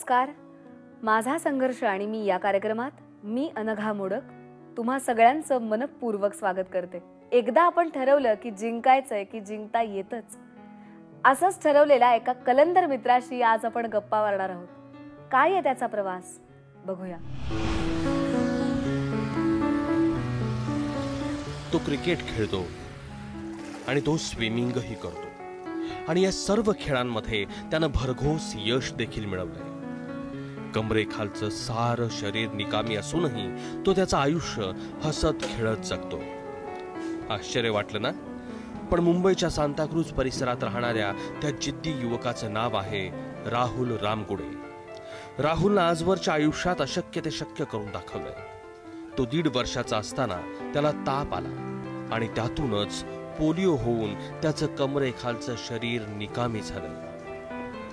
नमस्कार. माझा संघर्ष आणि मी या कार्यक्रमात मी अनघा मोडक तुम्हा सगळ्यांचं मनपूर्वक स्वागत करते. एकदा आपण ठरवलं की जिंकायचंय की जिंकता येतच. असंच ठरवलेल्या एका कलंदर मित्राशी आज आपण गप्पा मारणार आहोत. काय आहे त्याचा प्रवास? बघूया. तो क्रिकेट खेळतो आणि तो स्विमिंगही करतो. आणि या सर्व खेळांमध्ये त्यानं भरघोस यश देखील मिळवलंय. कमरेखालचं सारं शरीर निकामी असूनही तो त्याचं आयुष्य हसत खेळत जगतो. आश्चर्य वाटलं ना? पण मुंबईच्या सांताक्रूज परिसरात राहणाऱ्या त्या जिद्दी युवकाचं नाव आहे राहुल रामगुडे. राहुलनं आजवरच्या आयुष्यात अशक्य ते शक्य करून दाखवलंय. तो दीड वर्षाचा असताना त्याला ताप आला आणि त्यातूनच पोलिओ होऊन त्याचं कमरेखालचं शरीर निकामी झालं.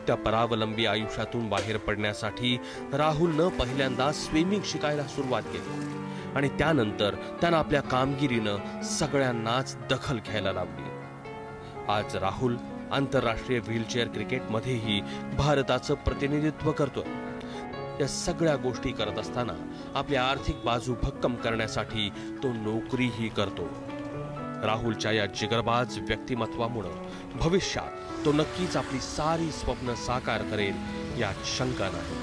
त्या परावलंबी आयुष्यातून बाहेर पडण्यासाठी राहुलनं पहिल्यांदा स्विमिंग शिकायला सुरुवात केली. आणि त्यानंतर त्यानं आपल्या कामगिरीनं सगळ्यांनाच दखल घ्यायला लावली. आज राहुल आंतरराष्ट्रीय व्हीलचेअर क्रिकेटमध्येही भारताचं प्रतिनिधित्व करतोय. या सगळ्या गोष्टी करत असताना आपली आर्थिक बाजू भक्कम करण्यासाठी तो नोकरीही करतो. राहुलच्या या जिगरबाज व्यक्तिमत्वामुळं भविष्यात तो नक्कीच आपली सारी स्वप्न साकार करेल यात शंका नाही.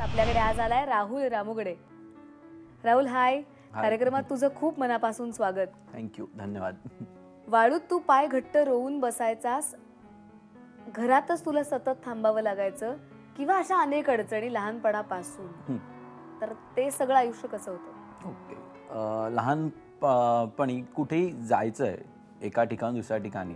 आपल्याकडे आज आलाय राहुल रामुगडे. राहुल हाय. कार्यक्रमात तुझं खूप मनापासून स्वागत. थँक्यू धन्यवाद. वाळूत तू पाय घट्ट रोवून बसायचास. घरातच तुला सतत थांबावं लागायचं किंवा अशा अनेक अडचणी लहानपणापासून. तर ते सगळं आयुष्य कसं होतं? ओके लहानपणी कुठेही जायचं आहे एका ठिकाणी दुसऱ्या ठिकाणी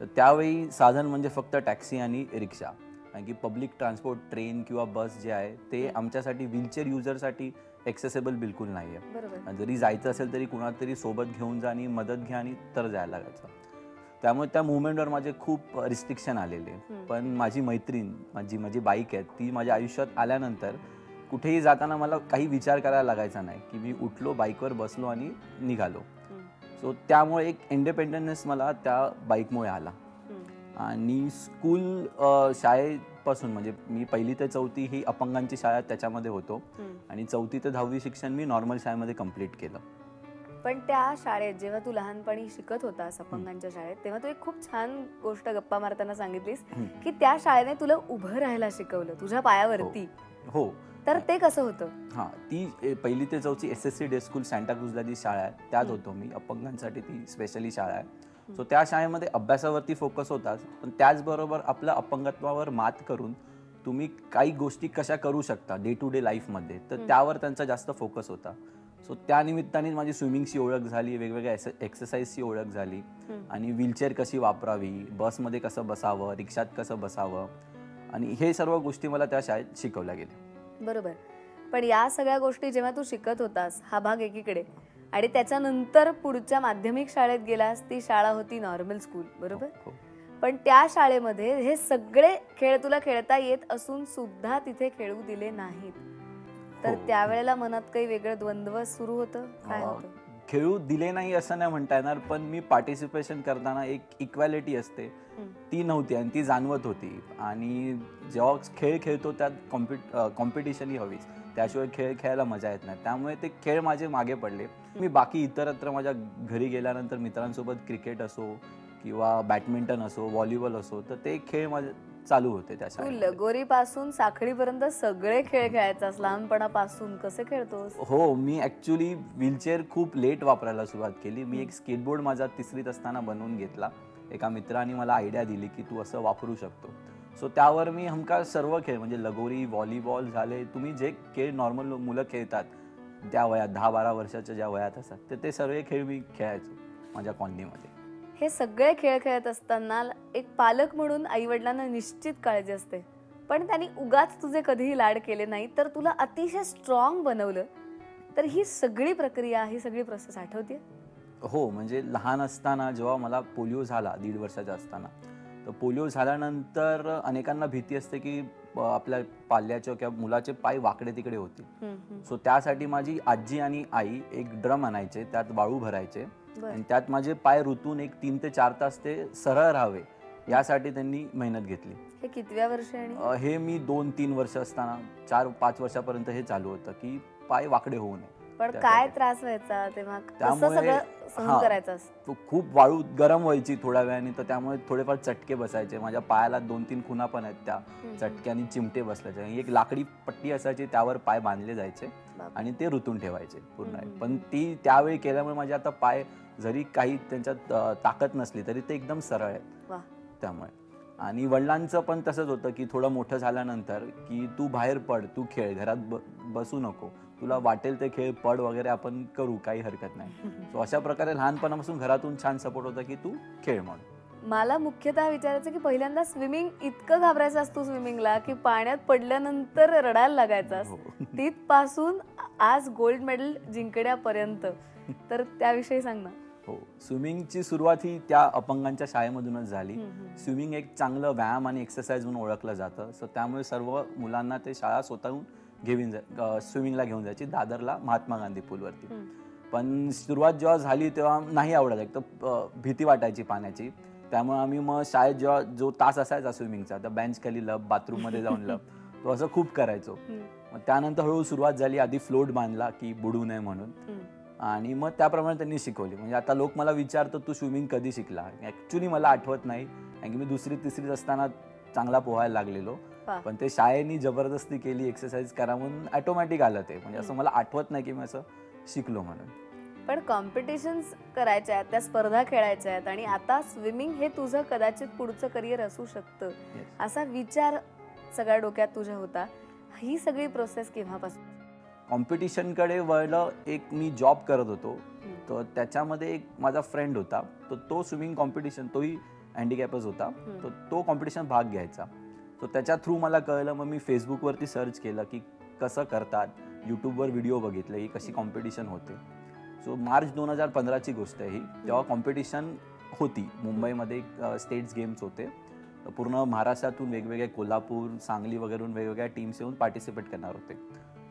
तर त्यावेळी साधन म्हणजे फक्त टॅक्सी आणि रिक्षा. कारण की पब्लिक ट्रान्सपोर्ट ट्रेन किंवा बस जे आहे ते आमच्यासाठी व्हीलचेअर युजरसाठी एक्सेसेबल बिलकुल नाही आहे जरी जायचं असेल तरी कुणाला तरी सोबत घेऊन जा आणि मदत घ्या आणि तर जायला लागायचं. त्यामुळे त्या मुवमेंटवर माझे खूप रिस्ट्रिक्शन आलेले. पण माझी मैत्रीण माझी माझी बाईक आहे ती माझ्या आयुष्यात आल्यानंतर कुठेही जाताना मला काही विचार करायला लागायचा नाही की मी उठलो बाईकवर बसलो आणि निघालो. हं, सो त्यामुळे एक इंडिपेंडन्स मला त्या बाईकमुळे आला. हं. आणि स्कूल शाळेपासून म्हणजे मी पहिली ते चौथी ही अपंगांची शाळा त्याच्यामध्ये होतो. हं. आणि चौथी ते दहावी शिक्षण मी नॉर्मल शाळेमध्ये कंप्लीट केलं. पण त्या शाळेत जेव्हा तू लहानपणी शिकत होतास अपंगांच्या शाळेत तेव्हा तू एक खूप छान गोष्ट गप्पा मारताना सांगितलीस हं. की त्या शाळेने तुला उभं राहायला शिकवलं तुझ्या पायावरती. हो. तर ते कसं होतं हां ती पहिली ते चौथी S S C day school सँटाक्रूजला जी शाळा आहे त्यात. होतो मी अपंगांसाठी ती स्पेशली शाळा आहे सो त्या शाळेमध्ये अभ्यासावरती फोकस होताच पण त्याचबरोबर आपल्या अपंगत्वावर मात करून तुम्ही काही गोष्टी कशा करू शकता डे टू डे लाईफमध्ये तर. त्यावर त्यांचा जास्त फोकस होता सो त्या निमित्ताने माझी स्विमिंगची ओळख झाली वेगवेगळ्या एक्सरसाइजची ओळख झाली. आणि व्हीलचेअर कशी वापरावी बसमध्ये कसं बसावं रिक्षात कसं बसावं आणि हे सर्व गोष्टी मला त्या शाळेत शिकवल्या गेल्या बरोबर. पण या सगळ्या गोष्टी जेव्हा तू शिकत होतास हा भाग एकीकडे. आणि त्याच्यानंतर पुढच्या माध्यमिक शाळेत गेलास ती शाळा होती नॉर्मल स्कूल बरोबर? हो. पण त्या शाळेमध्ये हे सगळे खेळ तुला खेळता येत असून सुद्धा तिथे खेळू दिले नाहीत. तर हो. त्यावेळेला मनात काही वेगळं द्वंद्व सुरू होतं? काय होतं? खेळू दिले नाही असं नाही म्हणता येणार पण मी पार्टिसिपेशन करताना एक इक्वॅलिटी असते. ती नव्हती आणि ती जाणवत होती. आणि जेव्हा खेळ खेळतो त्यात कॉम्पिट कॉम्पिटिशन ही हवीच. त्याशिवाय खेळ खेळायला मजा येत नाही. त्यामुळे ते खेळ माझे मागे पडले. मी बाकी इतरत्र माझ्या घरी गेल्यानंतर मित्रांसोबत क्रिकेट असो किंवा बॅडमिंटन असो व्हॉलीबॉल असो तर ते खेळ माझे चालू होते त्या तू शाळेमध्ये. लगोरीपासून साखळीपर्यंत सगळे खेळ खेळायचास लहानपणापासून. कसे खेळतोस? हो मी ॲक्च्युली व्हीलचेअर खूप लेट वापरायला सुरुवात केली. मी एक स्केटबोर्ड माझा तिसरीत असताना बनवून घेतला. एका मित्राने मला आयडिया दिली की तू असं वापरू शकतो. सो त्यावर मी हमका सर्व खेळ म्हणजे लगोरी व्हॉलीबॉल झाले तुम्ही जे खेळ नॉर्मल मुलं खेळतात त्या वयात दहा बारा वर्षाच्या ज्या वयात असतात तर ते सर्व खेळ मी खेळायचो माझ्या कॉलनीमध्ये. हे सगळे खेळ खेळत असताना एक पालक म्हणून आई वडिलांना निश्चित काळजी असते. पण त्यांनी उगाच तुझे कधीही लाड केले नाही तर तुला अतिशय स्ट्रॉंग बनवलं. तर ही सगळी प्रक्रिया ही सगळी प्रोसेस आठवते हो म्हणजे लहान असताना जेव्हा मला पोलिओ झाला दीड वर्षाचा असताना तर पोलिओ झाल्यानंतर अनेकांना भीती असते की आपल्या पाल्याच्या किंवा मुलाचे पाय वाकडे तिकडे होतील. सो त्यासाठी माझी आजी आणि आई एक ड्रम आणायचे त्यात वाळू भरायचे. आणि त्यात माझे पाय ऋतून एक तीन ते चार तास ते सरळ राहावे यासाठी त्यांनी मेहनत घेतली. हे कितव्या वर्षी हे मी दोन तीन वर्ष असताना चार पाच वर्षापर्यंत हे चालू होतं की पाय वाकडे होऊ नये. पण काय त्रास व्हायचा तेव्हा? त्यामुळे- तो खूप वाळू गरम व्हायची थोड्या वेळाने तर त्यामुळे थोडेफार चटके बसायचे. माझ्या पायाला दोन तीन खुणा पण आहेत त्या चटक्यानी चिमटे बसल्याच्या आणि एक लाकडी पट्टी असायची त्यावर पाय बांधले जायचे. आणि ते ऋतून ठेवायचे पूर्ण. पण ती त्यावेळी केल्यामुळे माझे आता पाय जरी काही त्यांच्यात ताकद नसली तरी ते एकदम सरळ आहेत. त्यामुळे. आणि वडिलांचं पण तसंच होतं की थोडं मोठं झाल्यानंतर की तू बाहेर पड तू खेळ घरात ब- बसू नको. तुला वाटेल ते खेळ पड वगैरे आपण करू काही हरकत नाही. सो अशा प्रकारे लहानपणापासून घरातून छान सपोर्ट होता की तू खेळ म्हणून. मला मुख्यतः विचारायचं की पहिल्यांदा स्विमिंग इतकं घाबरायचं असतो स्विमिंगला की पाण्यात पडल्यानंतर रडायला लागायचास हो. तिथपासून आज गोल्ड मेडल जिंकण्यापर्यंत. तर त्याविषयी सांग ना. हो. स्विमिंगची सुरुवात ही त्या अपंगांच्या शाळेमधूनच झाली. स्विमिंग एक चांगलं व्यायाम आणि एक्सरसाइज म्हणून ओळखलं जातं. सो त्यामुळे सर्व मुलांना ते शाळा स्वतःहून घेऊन जा स्विमिंगला घेऊन जायची दादरला महात्मा गांधी पूलवरती. पण सुरुवात जेव्हा झाली तेव्हा नाही आवडत एक तर भीती वाटायची पाण्याची. त्यामुळे आम्ही मग शाळेत जेव्हा जो तास असायचा स्विमिंगचा तर बेंच खाली लब बाथरूममध्ये जाऊन लब तो असं खूप करायचो. मग त्यानंतर हळूहळू सुरुवात झाली आधी फ्लोट बांधला की बुडू नये म्हणून. आणि मग त्याप्रमाणे त्यांनी शिकवली. म्हणजे आता लोक मला विचारतात तू स्विमिंग कधी शिकला? ऍक्च्युली मला आठवत नाही. कारण की मी दुसरी तिसरीत असताना चांगला पोहायला लागलेलो. पण ते शाळेनी जबरदस्ती केली एक्सरसाइज करा म्हणून ऑटोमॅटिक आलं ते. म्हणजे असं मला आठवत नाही की मी असं शिकलो म्हणून. पण कॉम्पिटिशन्स करायच्या आहेत त्या स्पर्धा खेळायच्या आहेत आणि आता स्विमिंग हे तुझं कदाचित पुढचं करिअर असू शकतं. Yes. असा विचार सगळ्या डोक्यात तुझ्या होता. ही सगळी प्रोसेस केव्हापासून? कॉम्पिटिशनकडे वळलं एक मी जॉब करत होतो. तर त्याच्यामध्ये एक माझा फ्रेंड होता. तर तो स्विमिंग कॉम्पिटिशन तोही हँडिकॅपच होता. तर तो कॉम्पिटिशन भाग घ्यायचा. तर त्याच्या थ्रू मला कळलं मग मी फेसबुकवरती सर्च केलं की कसं करतात. यूट्यूबवर व्हिडिओ बघितले ही कशी कॉम्पिटिशन होते. सो मार्च दोन हजार पंधराची गोष्ट आहे ही. तेव्हा कॉम्पिटिशन होती. मुंबईमध्ये स्टेट्स गेम्स होते. पूर्ण महाराष्ट्रातून वेगवेगळे कोल्हापूर सांगली वगैरेहून वेगवेगळ्या टीम्स येऊन पार्टिसिपेट करणार होते.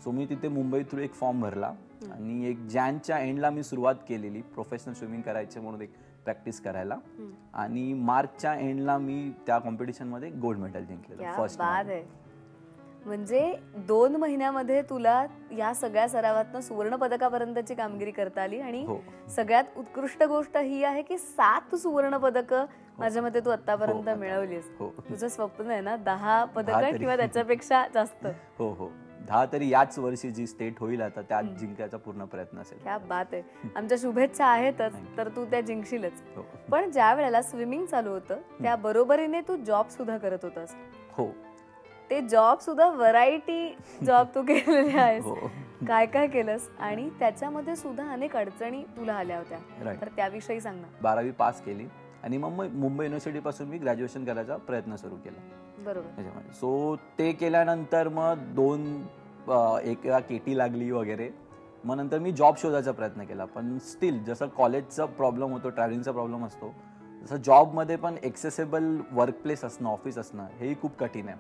सो मी तिथे मुंबई थ्रू एक फॉर्म भरला. आणि एक जॅनच्या एंडला मी सुरुवात केलेली प्रोफेशनल स्विमिंग करायचे म्हणून एक प्रॅक्टिस करायला. आणि मार्चच्या एंडला मी त्या कॉम्पिटिशनमध्ये गोल्ड मेडल जिंकलेलं फर्स्ट म्हणजे दोन महिन्यामध्ये तुला या सगळ्या सरावातनं सुवर्ण पदकापर्यंतची कामगिरी करता आली आणि हो. सगळ्यात उत्कृष्ट गोष्ट ही आहे की सात सुवर्ण पदक माझ्या मते तू आतापर्यंत हो, मिळवलीस. हो. तुझं स्वप्न आहे ना दहा पदक. किंवा त्याच्यापेक्षा जास्त. हो हो. दहा तरी याच वर्षी जी स्टेट होईल आता त्यात जिंकायचा पूर्ण प्रयत्न असेल. क्या बात आहे. आमच्या शुभेच्छा आहेतच. तर तू त्या जिंकशीलच. हो. पण ज्या वेळेला स्विमिंग चालू होतं त्या बरोबरीने तू जॉब सुद्धा करत होतास. हो. ते जॉब सुद्धा व्हरायटी जॉब तू केलेले आहेस. हो काय काय केलंस? आणि त्याच्यामध्ये सुद्धा अनेक अडचणी तुला आल्या होत्या. तर त्याविषयी सांग ना. बारावी पास केली. आणि मग मुंबई युनिव्हर्सिटीपासून मी ग्रॅज्युएशन करायचा प्रयत्न सुरू केला. बरोबर. त्याच्यामध्ये सो ते केल्यानंतर मग दोन एक वेळा केटी लागली वगैरे. मग नंतर मी जॉब शोधायचा प्रयत्न केला. पण स्टील जसं कॉलेजचा प्रॉब्लेम होतो ट्रॅव्हलिंगचा प्रॉब्लेम असतो तसं जॉबमध्ये पण एक्सेसेबल वर्कप्लेस असणं ऑफिस असणं हेही खूप कठीण आहे.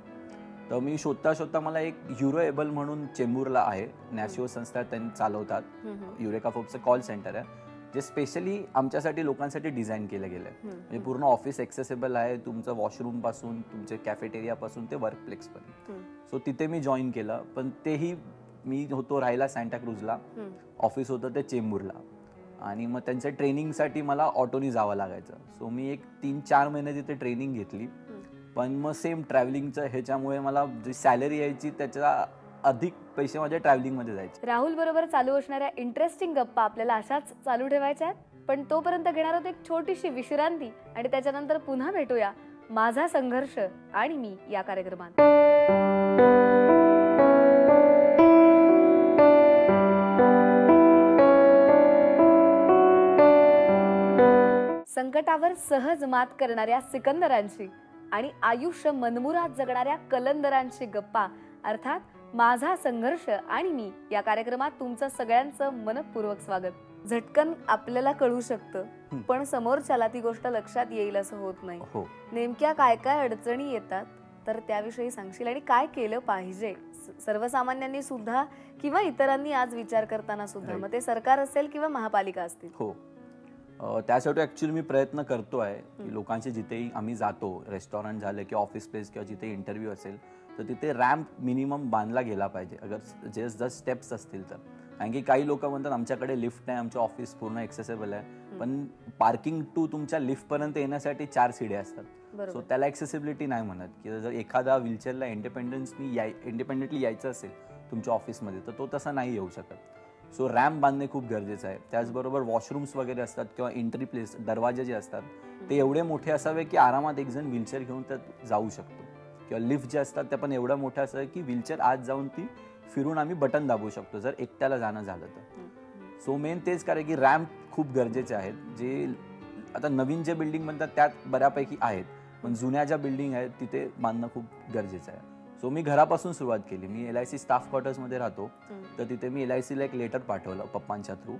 तर मी शोधता शोधता मला एक युरो एबल म्हणून चेंबूरला आहे. नॅशिओ संस्था त्यांनी चालवतात. युरेका फोपचं कॉल सेंटर आहे. जे स्पेशली आमच्यासाठी लोकांसाठी डिझाईन केलं गेलं आहे म्हणजे पूर्ण ऑफिस एक्सेसिबल आहे तुमचं वॉशरूमपासून तुमचे कॅफेटेरिया पासून ते वर्क पण सो तिथे मी जॉईन केलं पण तेही मी होतो राहायला सँटा क्रूजला. ऑफिस होतं ते चेंबूरला. आणि मग त्यांच्या ट्रेनिंगसाठी मला ऑटोनी जावं लागायचं. सो मी एक तीन चार महिने तिथे ट्रेनिंग घेतली. पण मग सेम ट्रॅव्हलिंगचं ह्याच्यामुळे मला जी सॅलरी यायची त्याच्या अधिक पैसे माझ्या ट्रॅव्हलिंगमध्ये जायचे. राहुल बरोबर चालू असणाऱ्या इंटरेस्टिंग गप्पा आपल्याला अशाच चालू ठेवायच्या आहेत. पण तोपर्यंत घेणार आहोत एक छोटीशी विश्रांती आणि त्याच्यानंतर पुन्हा भेटूया. माझा संघर्ष आणि मी या कार्यक्रमात. संकटावर सहज मात करणाऱ्या सिकंदरांची आणि आयुष्य मनमुरात जगणाऱ्या कलंदरांची गप्पा अर्थात माझा संघर्ष आणि मी या कार्यक्रमात तुमचं सगळ्यांचं मनपूर्वक स्वागत. झटकन आपल्याला कळू शकतं. पण समोरच्याला ती गोष्ट लक्षात येईल असं होत नाही. हो. नेमक्या काय काय अडचणी येतात तर त्याविषयी सांगशील आणि काय केलं पाहिजे? सर्वसामान्यांनी सुद्धा किंवा इतरांनी आज विचार करताना सुद्धा. मग ते सरकार असेल किंवा महापालिका असतील? हो. त्यासाठी ॲक्च्युली मी प्रयत्न करतो आहे की लोकांचे जिथेही आम्ही जातो रेस्टॉरंट झालं किंवा ऑफिस प्लेस किंवा जिथे इंटरव्ह्यू असेल तर तिथे रॅम्प मिनिमम बांधला गेला पाहिजे. अगर जे जर स्टेप्स असतील तर. कारण की काही लोक म्हणतात आमच्याकडे लिफ्ट नाही आमचं ऑफिस पूर्ण एक्सेसेबल आहे. पण पार्किंग टू तुमच्या लिफ्टपर्यंत येण्यासाठी चार सिड्या असतात. सो त्याला ॲक्सेसिबिलिटी नाही म्हणत. की जर एखादा व्हीलचेअरला इंडिपेंडन्सनी याय इंडिपेंडेंटली यायचं असेल तुमच्या ऑफिसमध्ये तर तो तसा नाही येऊ शकत. सो रॅम्प बांधणे खूप गरजेचं आहे. त्याचबरोबर वॉशरूम्स वगैरे असतात किंवा एंट्री प्लेस दरवाजे जे असतात ते एवढे मोठे असावे की आरामात एक जण व्हीलचेअर घेऊन त्यात जाऊ शकतो. किंवा लिफ्ट जे असतात त्या पण एवढ्या मोठ्या असतात की व्हीलचेअर आत जाऊन ती फिरून आम्ही बटन दाबू शकतो जर एकट्याला जाणं झालं तर. सो मेन तेच कारण की रॅम्प खूप गरजेचे आहेत. जे आता नवीन जे बिल्डिंग म्हणतात त्यात बऱ्यापैकी आहेत. पण जुन्या ज्या बिल्डिंग आहेत तिथे बांधणं खूप गरजेचं आहे. सो मी घरापासून सुरुवात केली. मी एल आय सी स्टाफ क्वार्टर्समध्ये राहतो. तर तिथे मी एल आय सीला एक लेटर पाठवलं पप्पांच्या थ्रू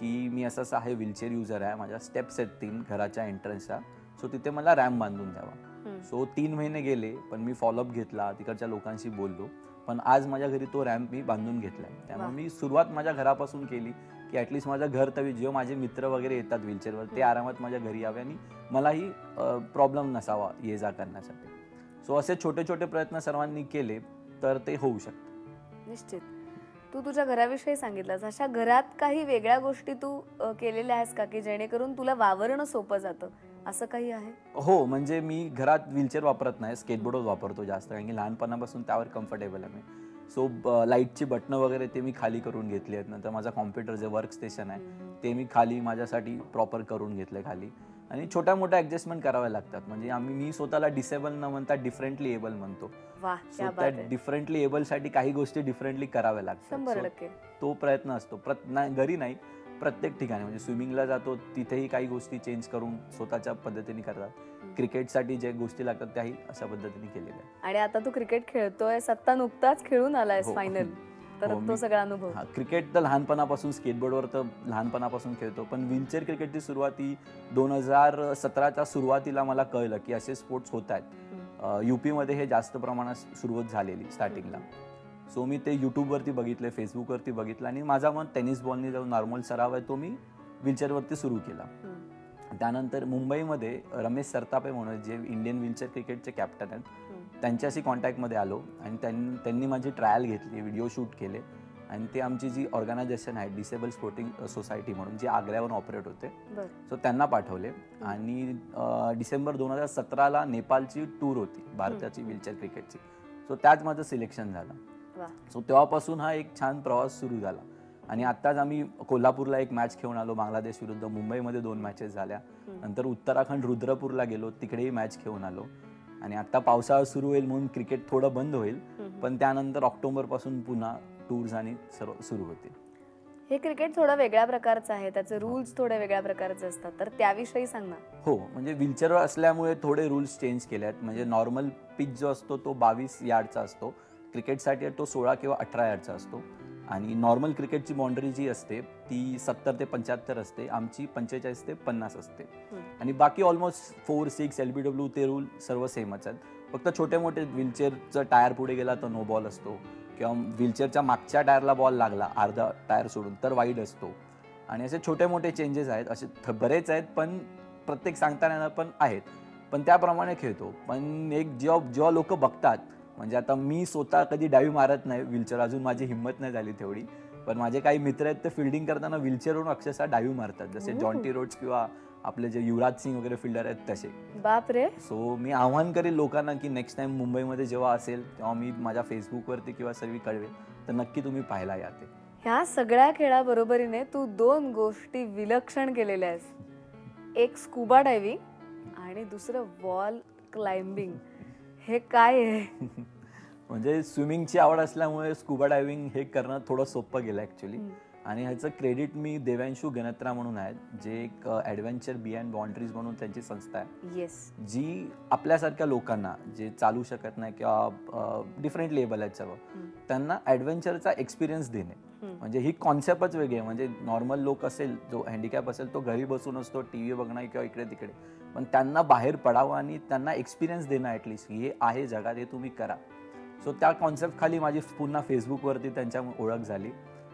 की मी असं असं आहे व्हीलचेअर युजर आहे. माझ्या स्टेप्स आहेत तीन घराच्या एंट्रन्सच्या सो तिथे मला रॅम्प बांधून द्यावा. सो तीन महिने गेले पण मी फॉलोअप घेतला तिकडच्या लोकांशी बोललो. पण आज माझ्या घरी तो रॅम्प मी बांधून घेतलाय. त्यामुळे. मी सुरुवात माझ्या घरापासून केली की ॲटलिस्ट माझं घर तरी जेव्हा माझे मित्र वगैरे येतात व्हीलचेअरवर ते आरामात माझ्या घरी यावे आणि मलाही प्रॉब्लेम नसावा ये जा करण्यासाठी. सो असे छोटे छोटे प्रयत्न सर्वांनी केले तर ते होऊ शकतं. निश्चित. तू तुझ्या घराविषयी सांगितलंस. अशा घरात काही वेगळ्या गोष्टी तू केलेल्या आहेस का? की जेणेकरून तुला वावरणं सोपं जातं? असं काही आहे? हो म्हणजे मी घरात व्हीलचेअर वापरत नाही स्केटबोर्डच वापरतो जास्त कारण की लहानपणापासून त्यावर कम्फर्टेबल आहे मी. सो लाईटची बटणं वगैरे ते मी खाली करून घेतली आहेत. नंतर माझा कॉम्प्युटर जे वर्क स्टेशन आहे ते मी खाली माझ्यासाठी प्रॉपर करून घेतले खाली. आणि छोट्या मोठ्या ॲडजस्टमेंट कराव्या लागतात. म्हणजे आम्ही मी स्वतःला डिसेबल न म्हणता डिफरंटली एबल म्हणतो. त्या डिफरंटली एबलसाठी काही गोष्टी डिफरंटली कराव्या लागतात. तो प्रयत्न असतो. घरी नाही प्रत्येक ठिकाणी. म्हणजे स्विमिंगला जातो तिथेही काही गोष्टी चेंज करून स्वतःच्या पद्धतीने करतात. क्रिकेटसाठी जे गोष्टी लागतात त्याही अशा पद्धतीने केलेल्या आणि आता तू क्रिकेट खेळतोय सत्ता नुकताच खेळून आलायस हो. फायनल तर हो, तो मी- सगळा अनुभव. हा क्रिकेट तर लहानपणापासून स्केटबोर्डवर तर लहानपणापासून खेळतो. पण व्हीलचेअर क्रिकेटची सुरुवात ही दोन हजार सतराच्या सुरुवातीला मला कळलं की असे स्पोर्ट्स होत आहेत. युपीमध्ये हे जास्त प्रमाणात सुरुवात झालेली स्टार्टिंगला. सो मी ते यूट्यूबवरती बघितले फेसबुकवरती बघितलं आणि माझा मग टेनिस बॉलनी जो नॉर्मल सराव आहे तो मी व्हीलचेअरवरती सुरू केला. त्यानंतर मुंबईमध्ये रमेश सरतापे म्हणून जे इंडियन व्हीलचेअर क्रिकेटचे कॅप्टन आहेत त्यांच्याशी कॉन्टॅक्टमध्ये आलो आणि त्यां त्यांनी माझी ट्रायल घेतली व्हिडिओ शूट केले. आणि ते आमची जी ऑर्गनायझेशन आहे डिसेबल स्पोर्टिंग सोसायटी म्हणून जे आग्र्यावर ऑपरेट होते सो त्यांना पाठवले. आणि डिसेंबर दोन हजार सतराला नेपाळची टूर होती भारताची व्हीलचेअर क्रिकेटची. सो त्यात माझं सिलेक्शन झालं. सो तेव्हापासून हा एक छान प्रवास सुरू झाला. आणि आत्ताच आम्ही कोल्हापूरला एक मॅच खेळून आलो बांगलादेश विरुद्ध. मुंबईमध्ये दोन मॅचेस झाल्या. नंतर उत्तराखंड रुद्रपूरला गेलो तिकडेही मॅच खेळून आलो. आणि आता पावसाळा सुरू होईल म्हणून क्रिकेट थोडं बंद होईल पण त्यानंतर ऑक्टोबरपासून पुन्हा टूर्स आणि सर्व सुरू होतील. हे क्रिकेट थोडं वेगळ्या प्रकारचं आहे त्याचे रूल्स थोडे वेगळ्या प्रकारचे असतात. तर त्याविषयी सांग ना. हो म्हणजे व्हीलचेअरवर असल्यामुळे थोडे रूल्स चेंज केले आहेत म्हणजे नॉर्मल पिच जो असतो तो बावीस यार्डचा असतो. क्रिकेटसाठी तो सोळा किंवा अठरा यार्डचा असतो. आणि नॉर्मल क्रिकेटची बाउंड्री जी असते ती सत्तर ते पंच्याहत्तर असते आमची पंचेचाळीस ते पन्नास असते. आणि बाकी almost four six L B W ते रूल सर्व सेमच आहेत. फक्त छोटे मोठे व्हीलचेअरचा टायर पुढे गेला तर नो बॉल असतो. किंवा व्हीलचेअरच्या मागच्या टायरला बॉल लागला अर्धा टायर सोडून तर वाईड असतो. आणि असे छोटे मोठे चेंजेस आहेत असे थ- बरेच आहेत पण प्रत्येक सांगता येणार पण आहेत. पण त्याप्रमाणे खेळतो. पण एक जेव्हा जेव्हा लोक बघतात म्हणजे आता मी स्वतः कधी डाईव्ह मारत नाही व्हीलचेअर अजून माझी हिंमत नाही झाली तेवढी. पण माझे काही मित्र आहेत ते फिल्डिंग करताना व्हीलचेअरवरून अक्षरशः डाईव्ह मारतात. जसे. जॉन्टी रोड्स किंवा आपले जे युवराज सिंग वगैरे फिल्डर आहेत तसे. बाप रे. सो मी आव्हान करेल लोकांना की नेक्स्ट टाइम मुंबईमध्ये जेव्हा असेल तेव्हा मी माझ्या फेसबुकवरती किंवा सर्व कळवेल. तर नक्की तुम्ही पाहायला या ते. ह्या सगळ्या खेळाबरोबरीने तू दोन गोष्टी विलक्षण केलेल्या आहेस. एक स्कुबा डायव्हिंग आणि दुसरं वॉल क्लाइम्बिंग हे काय आहे? म्हणजे स्विमिंगची आवड असल्यामुळे स्कुबा डायव्हिंग हे करणं थोडं सोपं गेलं ॲक्च्युली आणि ह्याचं क्रेडिट मी देवांशू गणत्रा म्हणून आहेत जे एक ॲडव्हेंचर बियॉन्ड बाउंड्रीज म्हणून त्यांची संस्था आहे. येस जी आपल्यासारख्या लोकांना जे चालू शकत नाही किंवा डिफरंट लेबल आहेत सर्व त्यांना ॲडव्हेंचरचा एक्सपिरियन्स देणे. म्हणजे ही कॉन्सेप्टच वेगळी आहे. म्हणजे नॉर्मल लोक असेल जो हँडिकॅप असेल तो घरी बसून असतो टी व्ही बघणं किंवा इकडे तिकडे पण त्यांना बाहेर पडावं आणि त्यांना एक्सपिरियन्स देणं ॲटलिस्ट हे आहे जगात हे तुम्ही करा. सो त्या कॉन्सेप्ट खाली माझी पुन्हा फेसबुकवरती त्यांच्या ओळख झाली.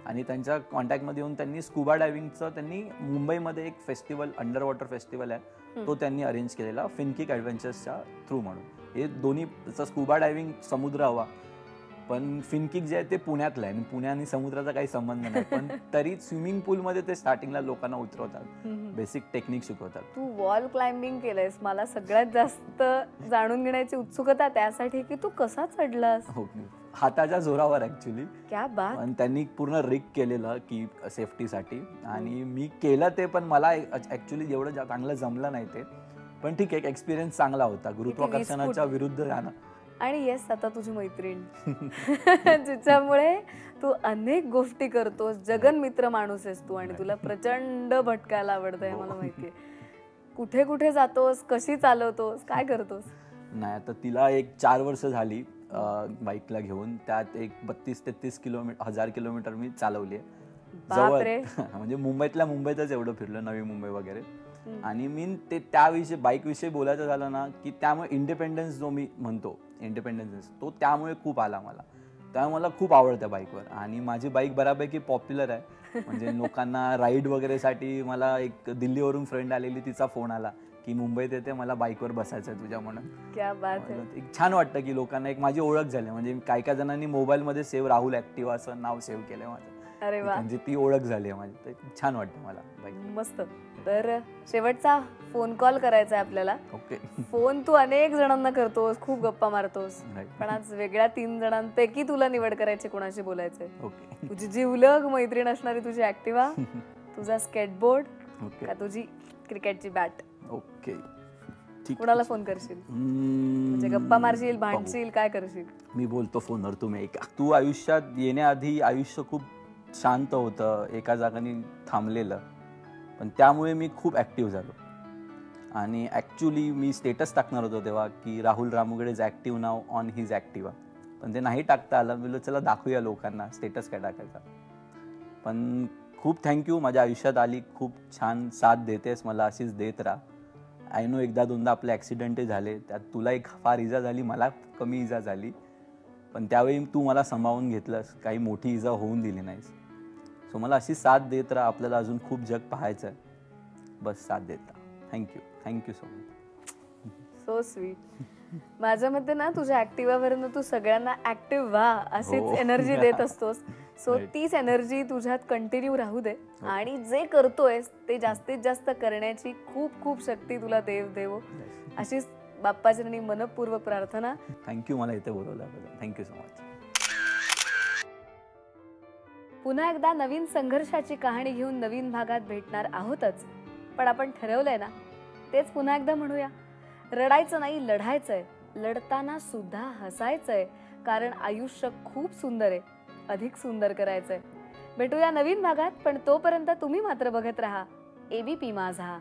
आणि त्यांच्या कॉन्टॅक्टमध्ये येऊन त्यांनी स्कुबा डायव्हिंगचं त्यांनी मुंबईमध्ये एक फेस्टिवल अंडर वॉटर फेस्टिवल आहे तो त्यांनी अरेंज केलेला फिनकिक ॲडव्हेंचर्सच्या थ्रू म्हणून. हे दोन्ही स्कुबा डायव्हिंग समुद्र हवा पण फिनकिक जे आहे ते पुण्यातलं आहे. आणि पुण्या आणि समुद्राचा काही संबंध नाही. पण तरी स्विमिंग पूलमध्ये ते स्टार्टिंगला लोकांना उतरवतात. बेसिक टेक्निक शिकवतात. तू वॉल क्लाइम्बिंग केलंयस. मला सगळ्यात जास्त जाणून घेण्याची उत्सुकता त्यासाठी की तू कसा चढलास? हो हाताच्या जोरावर ऍक्च्युली पण त्यांनी पूर्ण रिक केलेलं की सेफ्टीसाठी. आणि मी केलं ते पण मला ऍक्च्युली एवढं चांगलं जमलं नाही ते. पण ठीक आहे एक्सपिरियन्स चांगला होता. गुरुत्वाकर्षणाच्या विरुद्ध जाणं. आणि येस आता तुझी मैत्रीण. जिच्यामुळे तू अनेक गोष्टी करतोस जगन मित्र माणूस आहेस तू आणि तुला प्रचंड भटकायला आवडतंय मला माहितीये. कुठे कुठे जातोस कशी चालवतोस काय करतोस? नाही आता तिला एक चार वर्ष झाली बाईकला घेऊन. त्यात एक बत्तीस तेहतीस किलोमीटर हजार किलोमीटर मी चालवली आहे बापरे. म्हणजे मुंबईतल्या मुंबईतच एवढं फिरलं नवी मुंबई वगैरे. आणि मी ते त्याविषयी बाईक विषयी बोलायचं झालं ना की त्यामुळे इंडिपेंडन्स जो मी म्हणतो इंडिपेंडन्स तो त्यामुळे खूप आला मला. त्यामुळे मला खूप आवडतं बाईकवर आणि माझी बाईक बऱ्यापैकी पॉप्युलर आहे. म्हणजे लोकांना राईड वगैरेसाठी मला एक दिल्लीवरून फ्रेंड आलेली तिचा फोन आला की मुंबईत येते मला बाईकवर बसायचं आहे तुझ्या म्हणून. एक छान वाटतं की लोकांना एक माझी ओळख झाली. म्हणजे काय काय जणांनी मोबाईलमध्ये सेव्ह राहुल ऍक्टिव्ह असं नाव सेव्ह केलंय माझं. अरे म्हणजे ती ओळख झाली आहे माझी. छान वाटतं मला बाईक मस्त. तर शेवटचा फोन कॉल करायचा आहे आपल्याला. ओके फोन तू अनेक जणांना करतोस खूप गप्पा मारतोस. पण आज वेगळ्या तीन जणांपैकी तुला निवड करायची कोणाशी बोलायचंय. ओके तुझी जीवलग मैत्रीण असणारी तुझी ऍक्टिवा तुझा स्केटबोर्ड ओके का तुझी क्रिकेटची बॅट ओके ठीक. कुणाला फोन करशील? म्हणजे गप्पा मारशील. भांडशील काय करशील? मी बोलतो फोनवर तुम्ही ऐका तू आयुष्यात येण्याआधी आयुष्य खूप शांत होतं एका जागाने थांबलेलं. पण त्यामुळे मी खूप ॲक्टिव्ह झालो. आणि ॲक्च्युली मी स्टेटस टाकणार होतो तेव्हा की Rahul Ramugade is active now on his Activa पण ते नाही टाकता आलं. मी चला दाखवूया लोकांना. स्टेटस काय टाकायचा? पण खूप थँक्यू माझ्या आयुष्यात आली. खूप छान साथ देतेस. मला अशीच देत राहा. आय नो एकदा दोनदा आपले ॲक्सिडेंटही झाले. त्यात तुला एक फार इजा झाली. मला कमी इजा झाली. पण त्यावेळी तू मला सांभाळून घेतलंस. काही मोठी इजा होऊन दिली नाहीस. सो मला अशी साथ देत राहा आपल्याला अजून खूप जग पाहायचं आहे बस साथ देत. राहा thank you thank you so much so sweet माझ्या मते ना तुझ्या ऍक्टिव्हावरनं तू सगळ्यांना ऍक्टिव्ह व्हा अशीच हो. एनर्जी देत असतोस. सो. तीच एनर्जी तुझ्यात कंटिन्यू राहू दे. आणि जे करतोयस ते जास्तीत जास्त करण्याची खूप खूप शक्ती तुला देव देवो. अशीच बाप्पाचरणी मनपूर्वक प्रार्थना. थँक्यू मला इथे बोलवल्याबद्दल. थँक्यू सो मच पुन्हा एकदा नवीन संघर्षाची कहाणी घेऊन नवीन भागात भेटणार आहोतच. पण आपण ठरवलंय ना तेच पुन्हा एकदा म्हणूया. रडायचं नाही लढायचंय. लढताना सुद्धा हसायचंय कारण आयुष्य खूप सुंदर आहे. अधिक सुंदर करायचंय. भेटूया नवीन भागात पण तोपर्यंत तुम्ही मात्र बघत राहा. एबीपी माझा.